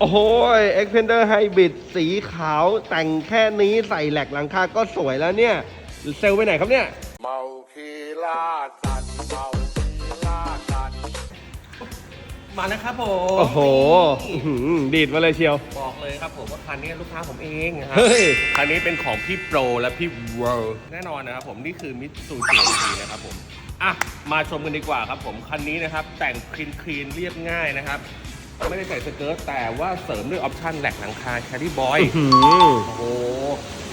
โอ้โหเอ็กเพนเดอร์ไฮบริดสีขาวแต่งแค่นี้ใส่แหลกหลังคาก็สวยแล้วเนี่ย เซลลไปไหนครับเนี่ยเมาคีล่าสัตว์เมาคีล่าสัตว์มาแล้วครับผมโอ้โหอื้อหือดีดมาเลยเชียว บอกเลยครับผมว่าคันนี้ลูกค้าผมเองนะครัเฮ้ย คันนี้เป็นของพี่โปรและพี่เวิร์แน่นอนนะครับผมนี่คือมิตซูเจนีนะครับผมอะมาชมกันดีกว่าครับผมคันนี้นะครับแต่งคลีนคลีนเรียบง่ายนะครับ ไม่ได้ใส่สเกิร์ตแต่ว่าเสริมด้วยออปชั่นแหลกหลังคาแคดดี้บอยอื้อหือโอ้โห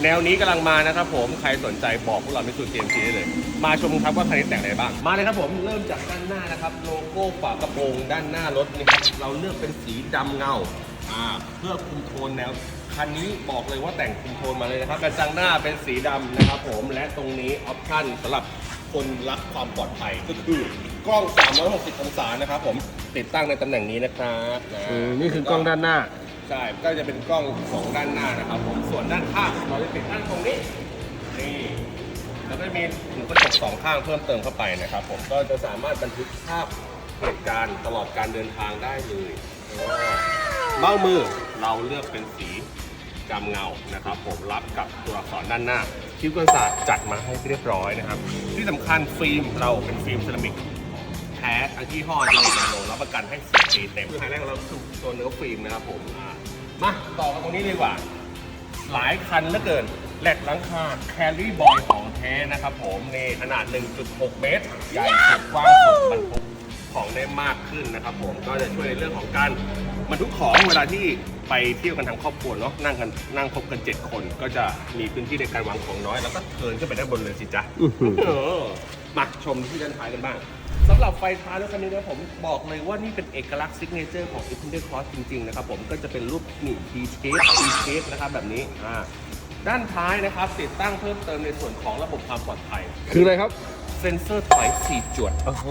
แนวนี้กำลังมานะครับผม ใครสนใจบอกพวกเราไม่สูเจมซีได้เลย มาชมครับว่าคันนี้แต่งอะไรบ้าง มาเลยครับผม เริ่มจากด้านหน้านะครับ โลโก้ฝากระโปรงด้านหน้ารถนี่ครับเราเลือกเป็นสีดำเงาอ่าเพื่อคุมโทนแนวคันนี้บอกเลยว่าแต่งคุมโทนมาเลยนะครับกระจังหน้าเป็นสีดำนะครับผม และตรงนี้ออปชั่นสำหรับคนรักความปลอดภัยก็คือ กล้อง 360 องศานะครับผมติดตั้งในตำแหน่งนี้นะครับนะอืมนี่คือกล้องด้านหน้า ใช่ก็จะเป็นกล้องของด้านหน้านะครับผมส่วนด้านข้างเราจะติดตั้งตรงนี้นี่แล้วก็มีหูกระจกสองข้างเพิ่มเติมเข้าไปนะครับผมก็จะสามารถบันทึกภาพเหตุการณ์ตลอดการเดินทางได้เลยเบ้ามือเราเลือกเป็นสีจำเงานะครับ ผมรับกับตัวอักษรด้านหน้า คิ้วกันศาสตร์จัดมาให้เรียบร้อยนะครับ ที่สำคัญฟิล์มเราเป็นฟิล์มเซรามิก แท้ทั้งยี่ห้อจะมีนาโนรับประกันให้สิบปีเต็มคือไฮไลท์ของเราคือตัวเนื้อฟิล์มนะครับผมอ่ามาต่อกันตรงนี้ดีกว่า หลายคันเหลือเกินแหลกหลังคาแครีบอยของแท้นะครับผมนี่ขนาด 1.6 เมตร ใหญ่สุดกว้างสุดบรรทุกของได้มากขึ้นนะครับผมก็จะช่วยในเรื่องของการบรรทุกของเวลาที่ไปเที่ยวกันทั้งครอบครัวเนาะนั่งกันนั่งครบกัน 7 คน ก็จะมีพื้นที่ในการวางของน้อย แล้วก็เทินขึ้นไปด้านบนเลยสิจ๊ะอื้อหือเออมาชมที่ด้านท้ายกันบ้าง สำหรับไฟท้ายรถคันนี้นะผมบอกเลยว่านี่เป็นเอกลักษณ์ซิกเนเจอร์ของ i n f i n i t y Cross จริงๆนะครับผมก็จะเป็นรูปหนีบ T shape T shape นะครับแบบนี้อ่าด้านท้ายนะครับติดตั้งเพิ่มเติมในส่วนของระบบความปลอดภัย คืออะไรครับ เซ็นเซอร์ถอย4จวดโอ้โห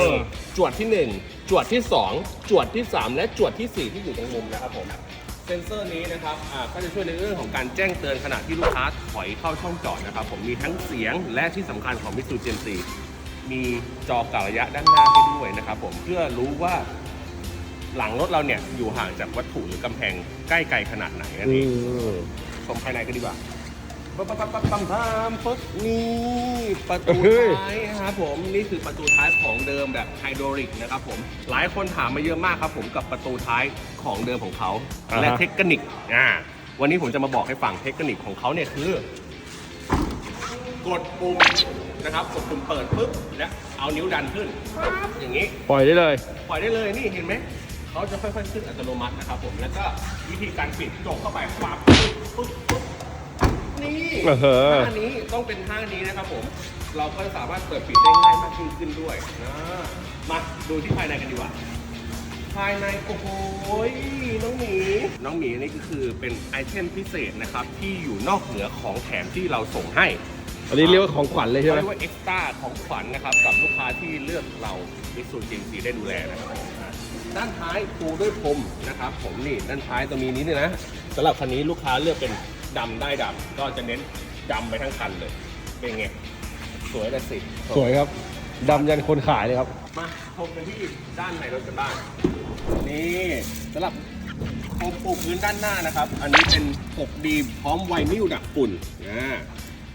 นี่จวดที่ 1 จวดที่ 2 จวดที่ 3 และจวดทีสี่4 ที่อยู่ตรงมุมนะครับผมเซ็นเซอร์นี้นะครับอ่าก็จะช่วยในเรื่องของการแจ้งเตือนขณะที่ลูกค้าถอยเข้าช่องจอดนะครับผมมีทั้งเสียงและที่สำคัญของมิสูเจนซี มีจอกะระยะด้านหน้าให้ด้วยนะครับผมเพื่อรู้ว่าหลังรถเราเนี่ยอยู่ห่างจากวัตถุหรือกำแพงใกล้ไกลขนาดไหนนั่นอืเองมชมภายในกันดีกว่าปั๊บปั๊บปั๊บปั๊บปั๊บปั๊บปึ๊บนี่ประตูเฮ้ยท้ายนะครับผมนี่คือประตูท้ายของเดิมแบบไฮดรอลิกนะครับผมหลายคนถามมาเยอะมากครับผมกับประตูท้ายของเดิมของเขาอ่าฮะและเทคนิคอ่าวันนี้ผมจะมาบอกให้ฟังเทคนิคของเขาเนี่ยคือ กดปุ่มนะครับกดปุ่มเปิดปุ๊บและเอานิ้วดันขึ้นปั๊บอย่างนี้ ปล่อยได้เลย ปล่อยได้เลยนี่เห็นไหมเขาจะค่อยๆขึ้นอัตโนมัตินะครับผมแล้วก็วิธีการปิดจกเข้าไปปั๊บปุ๊บปุ๊บปุ๊บนี่เออท่านี้ต้องเป็นท่านี้นะครับผม เราก็สามารถเปิดปิดได้ง่ายมากยิ่งขึ้นด้วยนะมาดูที่ภายในกันดีกว่า ภายในโอ้โหน้องหมีน้องหมีนี่ก็คือเป็นไอเทมพิเศษนะครับที่อยู่นอกเหนือของแถมที่เราส่งให้ อันนี้เรียกว่าของขวัญเลยใช่ไหม เรียกว่าเอ็กซ์ต้าของขวัญนะครับ กับลูกค้าที่เลือกเรามิสูจินซีได้ดูแลนะครับผมอะด้านท้ายปูด้วยพรมนะครับ ผมนี่ด้านท้ายจะมีนี้ด้วยนะสำหรับคันนี้ลูกค้าเลือกเป็นดำได้ดำก็จะเน้นดำไปทั้งคันเลย เป็นไง สวยละสิสวยครับดำยันคนขายเลยครับ มาชมกันที่ด้านในรถกันบ้างนี่สำหรับโคมปูพื้นด้านหน้านะครับ อันนี้เป็น 6D พร้อมไวนิลดักฝุ่นนะ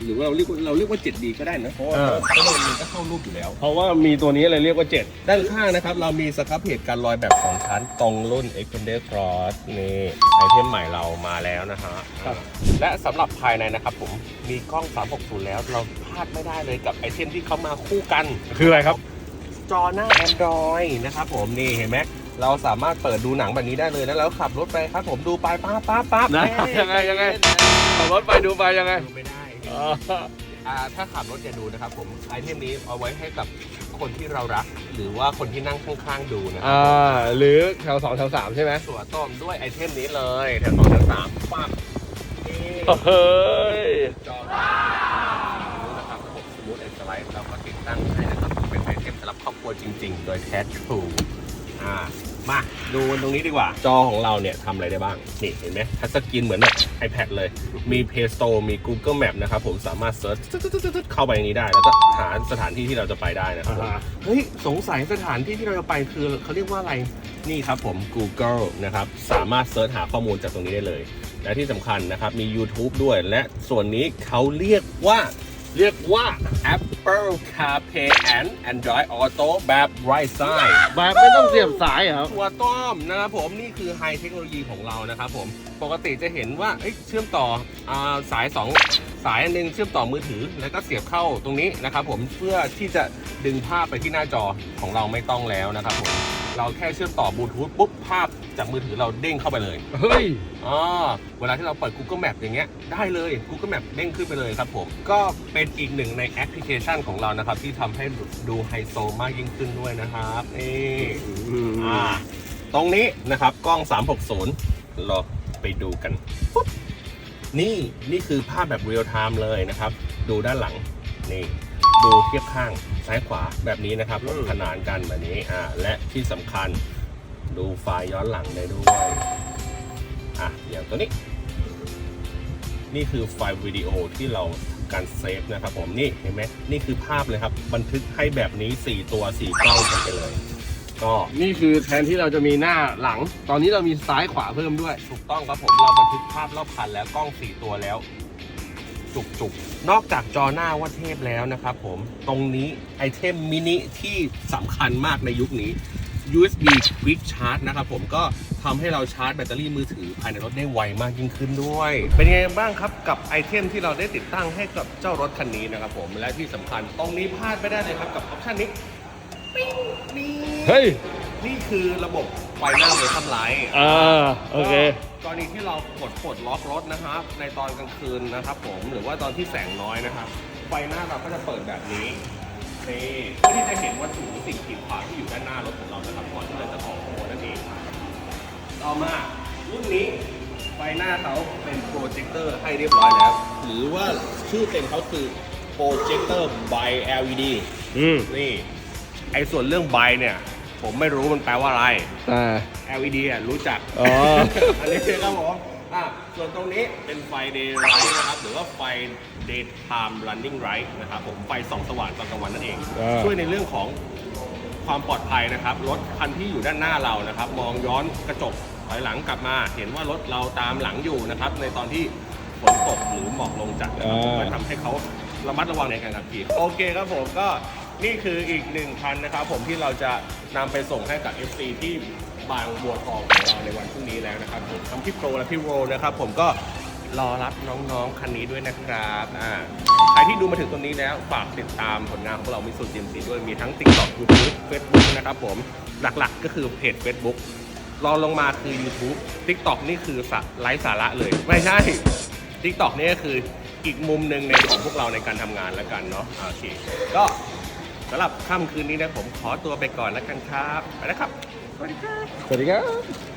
หรือว่าเราเรียกว่าเราเรียกว่า 7D ก็ได้นะเพราะว่าเออ เพราะว่ามันก็เข้ารูปอยู่แล้ว เพราะว่ามีตัวนี้เลยเรียกว่าเจ็ดด้านข้างนะครับ เรามีสครับเพจการลอยแบบ 2 ชั้น ตรงรุ่น Extender Cross นี่ ไอเทมใหม่เรามาแล้วนะฮะครับ และสำหรับภายในนะครับผมมีกล้อง 360 แล้วเราพลาดไม่ได้เลยกับไอเทมที่เขามาคู่กัน คืออะไรครับ จอหน้า Android นะครับผมนี่เห็นไหมเราสามารถเปิดดูหนังแบบนี้ได้เลยนะแล้วขับรถไปครับผมดูไปป๊าป๊าป๊านะยังไงยังไง ขับรถไปดูไปยังไง ดูไม่ได้ อ๋ออ่าถ้าขับรถอย่าดูนะครับผมไอเทมนี้เอาไว้ให้กับคนที่เรารัก หรือว่าคนที่นั่งข้างๆดูนะครัอ่าหรือแถวสองแถวสามใช่ไหมตัวต้มด้วยไอเทมนี้เลยแถวสองแถวสามปั๊บนี่เฮ้ยจอนะครับระบบสมูทแอนด์สไลด์เราก็ติดตั้งให้นะครับเป็นไอเทมสำหรับครอบครัวจริง ๆ โดยแท้ทรูอ่า มาดูตรงนี้ดีกว่า จอของเราเนี่ยทำอะไรได้บ้าง นี่เห็นไหมทัชสกรีนเหมือนแบบ iPad เลย มี Play Store มี Google Map นะครับผมสามารถเซิร์ชเข้าไปในนี้ได้ แล้วก็หาสถานที่ที่เราจะไปได้นะครับผมอ่าฮะเฮ้ยสงสัยสถานที่ที่เราจะไปคือเขาเรียกว่าอะไรนี่ครับผม Google นะครับสามารถเซิร์ชหาข้อมูลจากตรงนี้ได้เลย และที่สำคัญนะครับมี YouTube ด้วย และส่วนนี้เขาเรียกว่า เรียกว่า Apple CarPlay and Android Auto แบบไร้สายแบบไม่ต้องเสียบสายเหรอครับตัวต้อมนะครับผมนี่คือไฮเทคโนโลยีของเรานะครับผมปกติจะเห็นว่าเอ้ยเชื่อมต่ออาสาย 2 สายอันหนึงเชื่อมต่อมือถือ แล้วก็เสียบเข้าตรงนี้นะครับผมเพื่อที่จะดึงภาพไปที่หน้าจอของเราไม่ต้องแล้วนะครับผม เราแค่เชื่อมต่อบลูทูธปุ๊บภาพจากมือถือเราเด้งเข้าไปเลยเฮ้ยอ๋อเวลาที่เราเปิด Google Map อย่างเงี้ยได้เลย Google Map เด้งขึ้นไปเลยครับผม ก็เป็นอีกหนึ่งในแอปพลิเคชันของเรานะครับ ที่ทำให้ดูไฮโซมากยิ่งขึ้นด้วยนะครับนี่อ่าตรงนี้นะครับกล้อง 360 เราไปดูกันปุ๊บนี่นี่คือภาพแบบเรียลไทม์เลยนะครับ ดูด้านหลังนี่ ดูเทียบข้างซ้ายขวาแบบนี้นะครับผมขนานกันแบบนี้อ่าและที่สำคัญดูไฟล์ย้อนหลังได้ด้วยอะอย่างตัวนี้ นี่คือไฟล์วิดีโอที่เราทำการเซฟนะครับผมนี่เห็นไหมนี่คือภาพเลยครับ บันทึกให้แบบนี้ 4 ตัว 4 กล้องกันไปเลย ก็นี่คือแทนที่เราจะมีหน้าหลัง ตอนนี้เรามีซ้ายขวาเพิ่มด้วย ถูกต้องครับผมเราบันทึกภาพรอบคันแล้วกล้อง 4 ตัวแล้ว จุกๆ นอกจากจอหน้าว่าเทพแล้วนะครับผมตรงนี้ไอเทมมินิที่สำคัญมากในยุคนี้ USB Quick Charge นะครับผมก็ทำให้เราชาร์จแบตเตอรี่มือถือภายในรถได้ไวมากยิ่งขึ้นด้วย เป็นยังไงบ้างครับกับไอเทมที่เราได้ติดตั้งให้กับเจ้ารถคันนี้นะครับผมและที่สำคัญตรงนี้พลาดไม่ได้เลยครับกับออปชันนี้ปิ้งนี่เฮ้ย นี่คือระบบไฟหน้าเวอร์ชันไลท์อ่าโอเคก รณีที่เรากดปลดล็อกรถนะครับ ในตอนกลางคืนนะครับผมหรือว่าตอนที่แสงน้อยนะครับไฟหน้าเราก็จะเปิดแบบนี้นี่เพื่อที่จะเห็นวัตถุหรือสิ่งกีดขวางที่อยู่ด้านหน้ารถของเรานะครับก่อนที่เราจะออกโค้งนั่นเองต่อมารุ่นนี้ไฟหน้าเขาเป็นโปรเจคเตอร์ให้เรียบร้อยแล้ว หรือว่าชื่อเต็มเขาคือโปรเจคเตอร์ by LED อืมนี่ไอ้ส่วนเรื่อง by เนี่ย ผมไม่รู้มันแปลว่าอะไร อ่า LED อะรู้จักอ๋อ อันนี้ครับผมอะส่วนตรงนี้เป็นไฟ day light นะครับหรือว่าไฟ daytime running light นะครับผมไฟส่องสว่างตอนกลางวันนั่นเอง อ่า ช่วยในเรื่องของความปลอดภัยนะครับรถคันที่อยู่ด้านหน้าเรานะครับ มองย้อนกระจกถอยหลังกลับมา เห็นว่ารถเราตามหลังอยู่นะครับ ในตอนที่ฝนตกหรือหมอกลงจัดนะครับผมอ่าก็ทำให้เขาระมัดระวังในการขับขี่โอเคครับผมก็ นี่คืออีกหนึ่งคันนะครับผมที่เราจะนำไปส่งให้กับ FC ที่บางบัวทองของเราในวันพรุ่งนี้แล้วนะครับผมทั้งพี่โปรและพี่โรนะครับผมก็รอรับน้องๆคันนี้ด้วยนะครับอ่าใครที่ดูมาถึงตรงนี้แล้วฝากติดตามผลงานของเรามิสุจิมซีด้วยมีทั้ง TikTok YouTube Facebook นะครับผมหลักๆก็คือเพจ Facebook รองลงมาคือ YouTube TikTok นี่คือสะไร้สาระเลย ไม่ใช่ TikTok นี่ก็คืออีกมุมหนึ่งในของพวกเราในการทำงานแล้วกันเนาะโอเคก็ สำหรับค่ำคืนนี้นะผมขอตัวไปก่อนแล้วกันครับ ไปแล้วครับ สวัสดีครับ สวัสดีครับ